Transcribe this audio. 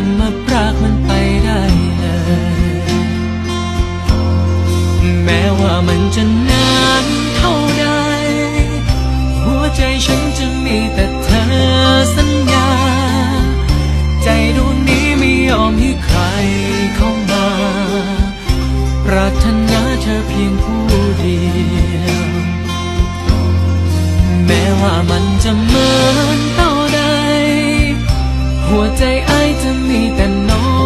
จะมาพรากมันไปได้เลย แม้ว่ามันจะนานเท่าใด หัวใจฉันจะมีแต่เธอสัญญา ใจดวงนี้ไม่ยอมให้ใครเข้ามา ปรารถนาเธอเพียงผู้เดียว แม้ว่ามันจะเหมือนาใด หัวใจไ